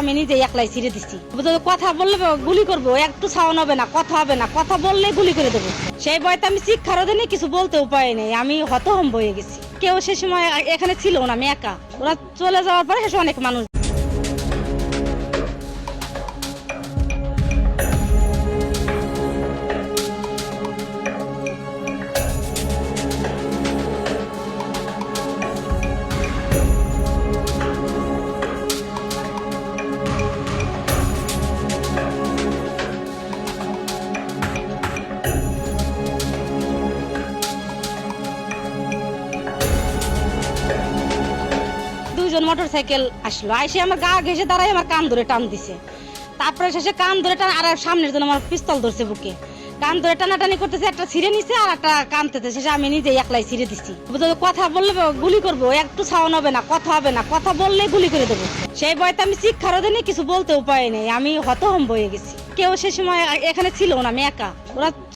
আমি নিজেই একলাই ছিঁড়ে দিচ্ছি কথা বললে গুলি করব একটু সাউন্ড হবে না, কথা হবে না, কথা বললেই গুলি করে দেবো। সেই বয়তে আমি শিক্ষার দিনে কিছু বলতে উপায় নেই, আমি হতহম্ব হয়ে গেছি। কেউ সে সময় এখানে ছিল না, আমি একা। ওরা চলে যাওয়ার পরে সে অনেক মানুষ দুইজন মোটর সাইকেল আসলো। আইসে আমার গা ঘেসে দাঁড়াই আমার কান ধরে টান দিছে। তারপরে শেষে কান ধরে টান আর সামনের জন্য আমার পিস্তল ধরছে বুকে। কান ধরে টানাটানি করতেছে, একটা ছিঁড়ে নিছে আর একটা কানতেছে। শেষে আমি নিজেই একলাই ছিঁড়ে যদি কথা বললে গুলি করব, একটু সাউন্ড হবে না, কথা হবে না, কথা বললেই গুলি করে দেবো। সেই বয়তে আমি শিক্ষার দিনে কিছু বলতে উপায় নেই, আমি হতহম্ব হয়ে গেছি। কেউ সে সময় এখানে ছিল না, আমি একা। ওরা